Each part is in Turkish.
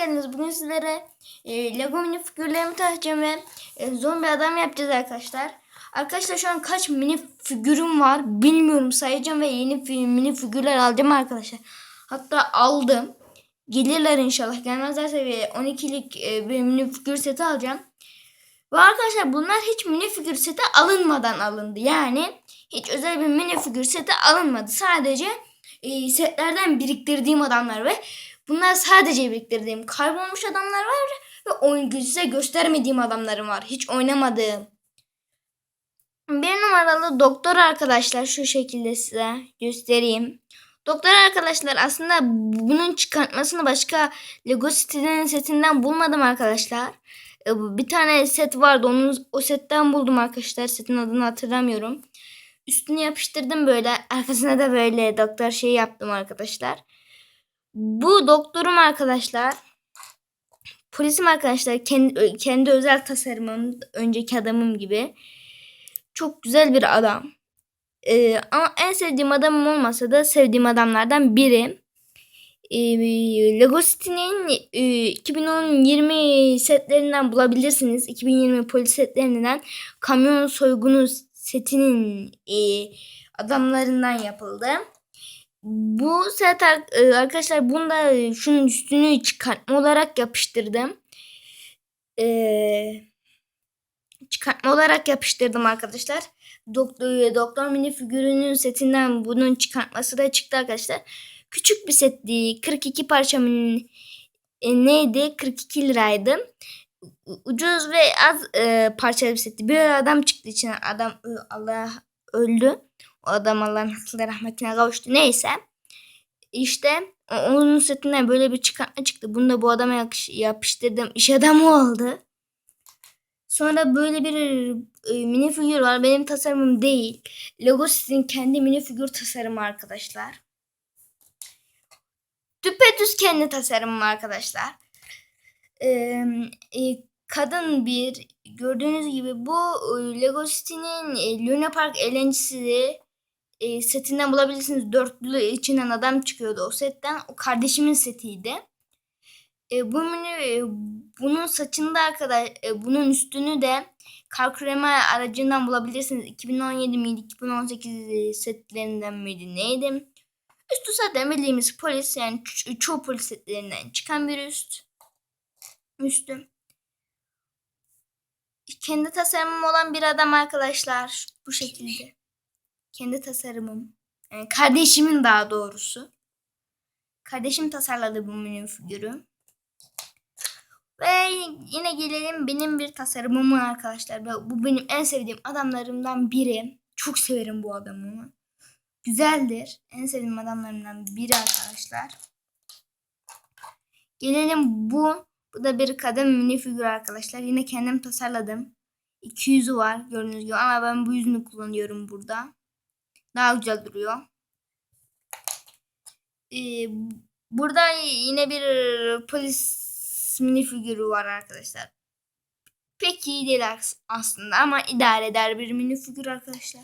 geldiniz. Bugün sizlere e, Lego mini figürlerimi tanıtacağım ve e, zombi adam yapacağız arkadaşlar. Arkadaşlar şu an kaç mini figürüm var bilmiyorum sayacağım ve yeni mini figürler alacağım arkadaşlar. Hatta aldım. Gelirler inşallah. Gelmezlerse bir 12'lik e, bir mini figür seti alacağım. Ve arkadaşlar bunlar hiç mini figür seti alınmadan alındı. Yani hiç özel bir mini figür seti alınmadı. Sadece e, setlerden biriktirdiğim adamlar ve bunlar sadece biriktirdiğim kaybolmuş adamlar var ve oyun size göstermediğim adamlarım var. Hiç oynamadığım. Bir numaralı doktor arkadaşlar şu şekilde size göstereyim. Doktor arkadaşlar aslında bunun çıkartmasını başka Lego City'nin setinden bulmadım arkadaşlar. E, Bir tane set vardı onun o setten buldum arkadaşlar. Setin adını hatırlamıyorum. Üstünü yapıştırdım böyle. Arkasına da böyle doktor şey yaptım arkadaşlar. Bu doktorum arkadaşlar. Polisim arkadaşlar. Kendi, kendi özel tasarımım. Önceki adamım gibi. Çok güzel bir adam. Ee, ama en sevdiğim adamım olmasa da sevdiğim adamlardan biri. Ee, Lego City'nin e, 2010-20 setlerinden bulabilirsiniz. 2020 polis setlerinden kamyon soygunu setinin e, adamlarından yapıldı. Bu set e, arkadaşlar bunda e, şunun üstünü çıkartma olarak yapıştırdım. Ee, çıkartma olarak yapıştırdım arkadaşlar. Doktor, doktor mini figürünün setinden bunun çıkartması da çıktı arkadaşlar. Küçük bir setti. 42 parça e, neydi? 42 liraydı. Ucuz ve az e, parçalı bir setti. Bir adam çıktı içine. Adam ö, Allah öldü. Adam Allah'ın hakkıyla rahmetine kavuştu. Neyse. İşte onun setinden böyle bir çıkartma çıktı. Bunu da bu adama yakış- yapıştırdım. İş adamı oldu. Sonra böyle bir e, mini figür var. Benim tasarımım değil. Lego City'nin kendi mini figür tasarımı arkadaşlar. Düpedüz kendi tasarımım arkadaşlar. Ee, e, kadın bir gördüğünüz gibi bu e, Lego City'nin e, Luna Park eğlencesi e, setinden bulabilirsiniz. Dörtlü içinden adam çıkıyordu o setten. O kardeşimin setiydi. E, bu mini, e, bunun saçını da arkadaş, e, bunun üstünü de kar kremi aracından bulabilirsiniz. 2017 miydi, 2018 setlerinden miydi, neydi? Üstü zaten bildiğimiz polis yani ço- çoğu polis setlerinden çıkan bir üst. Üstü. Kendi tasarımım olan bir adam arkadaşlar. Bu şekilde. Kendi tasarımım. Yani kardeşimin daha doğrusu. Kardeşim tasarladı bu figürü. Ve yine gelelim benim bir tasarımıma arkadaşlar. Bu benim en sevdiğim adamlarımdan biri. Çok severim bu adamımı. Güzeldir. En sevdiğim adamlarımdan biri arkadaşlar. Gelelim bu. Bu da bir kadın mini arkadaşlar. Yine kendim tasarladım. İki yüzü var gördüğünüz gibi ama ben bu yüzünü kullanıyorum burada. Daha güzel duruyor. Ee, burada yine bir polis mini figürü var arkadaşlar. Pek iyi değil as- aslında ama idare eder bir mini figür arkadaşlar.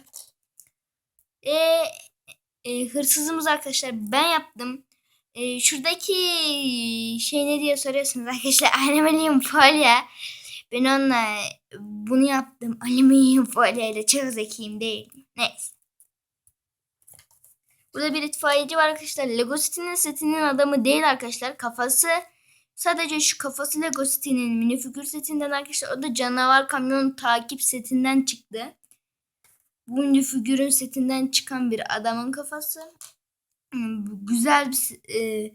Ee, e, hırsızımız arkadaşlar ben yaptım. E, şuradaki şey ne diye soruyorsunuz arkadaşlar. Alüminyum folyo. Ben onunla bunu yaptım. Alüminyum folyo ile çok zekiyim değil. Neyse. Burada bir itfaiyeci var arkadaşlar. Lego City'nin setinin adamı değil arkadaşlar. Kafası sadece şu kafası Lego City'nin minifigür setinden arkadaşlar. O da canavar kamyon takip setinden çıktı. Bu minifigürün setinden çıkan bir adamın kafası. Hmm, güzel bir e,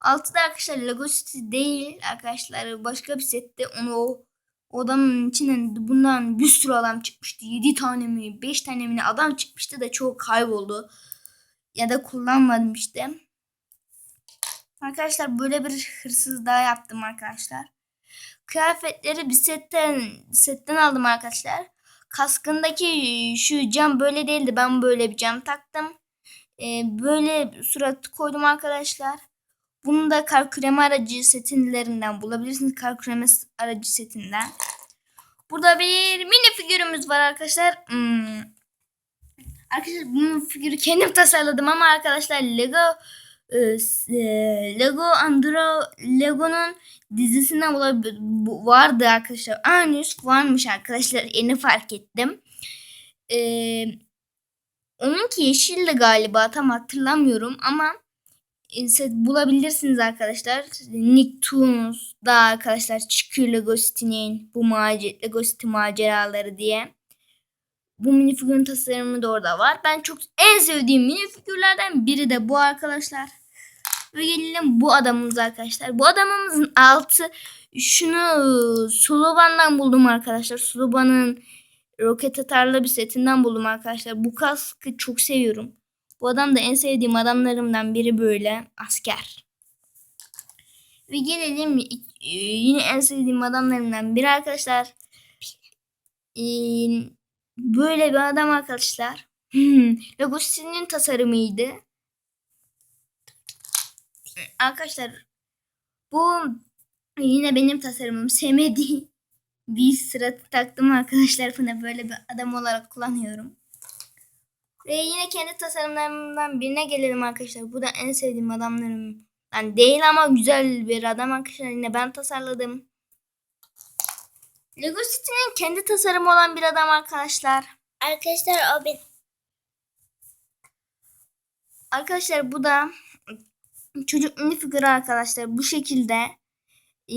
altı da arkadaşlar Lego City değil arkadaşlar. Başka bir sette onu o o adamın içinden bundan bir sürü adam çıkmıştı. 7 tane mi 5 tane mi adam çıkmıştı da çoğu kayboldu. Ya da kullanmadım işte. Arkadaşlar böyle bir hırsız daha yaptım arkadaşlar. Kıyafetleri bir setten setten aldım arkadaşlar. Kaskındaki şu cam böyle değildi. Ben böyle bir cam taktım. Ee, böyle surat koydum arkadaşlar. Bunu da kar kremi aracı setinlerinden bulabilirsiniz. Kar kremi aracı setinden. Burada bir mini figürümüz var arkadaşlar. Hmm. Arkadaşlar bu figürü kendim tasarladım ama arkadaşlar Lego e, e, Lego Andro Lego'nun dizisinden bu- vardı arkadaşlar. Yüz varmış arkadaşlar. Yeni fark ettim. Ee, onunki yeşildi galiba tam hatırlamıyorum ama e, bulabilirsiniz arkadaşlar. Nicktoons da arkadaşlar çıkıyor Lego City'nin bu mace Lego City maceraları diye. Bu minifigürün tasarımı da orada var. Ben çok en sevdiğim minifigürlerden biri de bu arkadaşlar. Ve gelelim bu adamımız arkadaşlar. Bu adamımızın altı şunu Suluban'dan buldum arkadaşlar. Suluban'ın roket atarlı bir setinden buldum arkadaşlar. Bu kaskı çok seviyorum. Bu adam da en sevdiğim adamlarımdan biri böyle asker. Ve gelelim yine en sevdiğim adamlarımdan biri arkadaşlar. Ee, böyle bir adam arkadaşlar. Hmm, tasarımıydı. Arkadaşlar bu yine benim tasarımım sevmediğim bir sıratı taktım arkadaşlar. Bunu böyle bir adam olarak kullanıyorum. Ve yine kendi tasarımlarımdan birine gelelim arkadaşlar. Bu da en sevdiğim adamlarımdan değil ama güzel bir adam arkadaşlar. Yine ben tasarladım. Lego City'nin kendi tasarımı olan bir adam arkadaşlar. Arkadaşlar o ben. Arkadaşlar bu da çocuk minifigürü arkadaşlar. Bu şekilde ee,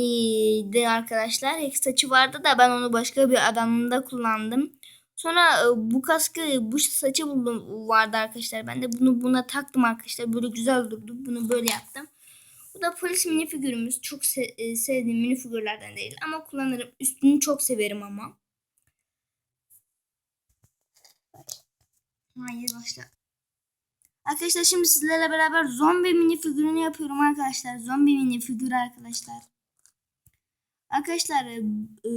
de arkadaşlar. Ek saçı vardı da ben onu başka bir adamda kullandım. Sonra e, bu kaskı bu saçı buldum vardı arkadaşlar. Ben de bunu buna taktım arkadaşlar. Böyle güzel durdu. Bunu böyle yaptım. Bu da polis minifigürümüz. Çok se- e, sevdiğim minifigürlerden değil ama kullanırım. Üstünü çok severim ama. Hayır başla. Arkadaşlar şimdi sizlerle beraber zombi mini figürünü yapıyorum arkadaşlar. Zombi mini figürü arkadaşlar. Arkadaşlar e, e,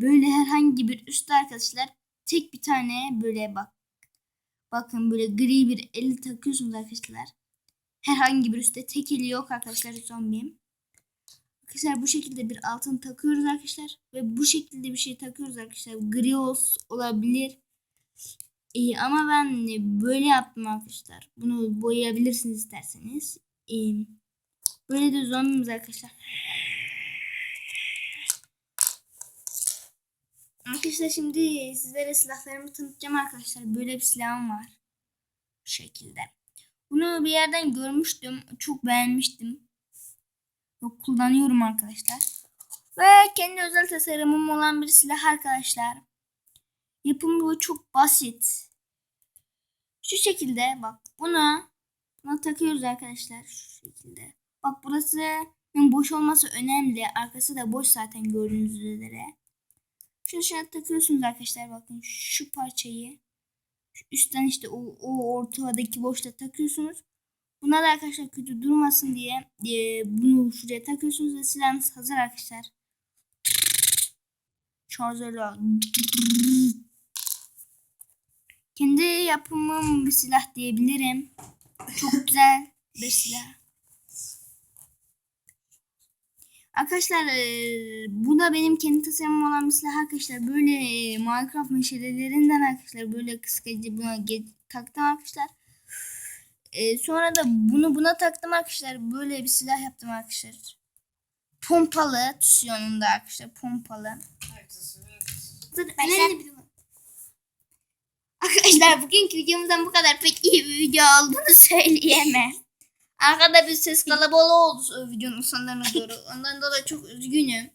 böyle herhangi bir üstte arkadaşlar tek bir tane böyle bak. Bakın böyle gri bir eli takıyorsunuz arkadaşlar. Herhangi bir üstte tek eli yok arkadaşlar zombim. Arkadaşlar bu şekilde bir altın takıyoruz arkadaşlar. Ve bu şekilde bir şey takıyoruz arkadaşlar. Gri olabilir. İyi ama ben böyle yaptım arkadaşlar. Bunu boyayabilirsiniz isterseniz. İyi. Böyle de zombimiz arkadaşlar. Arkadaşlar şimdi sizlere silahlarımı tanıtacağım arkadaşlar. Böyle bir silahım var. Bu şekilde. Bunu bir yerden görmüştüm. Çok beğenmiştim. Çok kullanıyorum arkadaşlar. Ve kendi özel tasarımım olan bir silah arkadaşlar. Yapımı çok basit. Şu şekilde bak bunu buna takıyoruz arkadaşlar şu şekilde. Bak burası boş olması önemli. Arkası da boş zaten gördüğünüz üzere. Şunu şöyle takıyorsunuz arkadaşlar bakın şu parçayı. Üstten işte o, o ortadaki boşta takıyorsunuz. Buna da arkadaşlar kötü durmasın diye e, bunu şuraya takıyorsunuz ve silahınız hazır arkadaşlar. Şarjörle kendi yapımım bir silah diyebilirim. Çok güzel bir silah. Arkadaşlar eee, bu da benim kendi tasarımım olan bir silah arkadaşlar. Böyle eee, Minecraft meşalelerinden arkadaşlar böyle kıskacı buna taktım arkadaşlar. Eee, sonra da bunu buna taktım arkadaşlar. Böyle bir silah yaptım arkadaşlar. Pompalı tusyonunda arkadaşlar pompalı. Arkadaşlar bugünkü videomuzdan bu kadar pek iyi bir video olduğunu söyleyemem. Arkada bir ses kalabalığı oldu videonun sonlarına doğru. Ondan dolayı çok üzgünüm.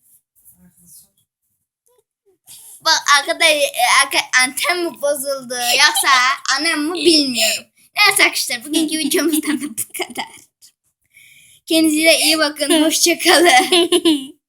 Bak arkada e, arka, anten mi bozuldu yoksa annem mi bilmiyorum. Neyse arkadaşlar bugünkü videomuzdan da bu kadar. Kendinize iyi bakın. Hoşçakalın.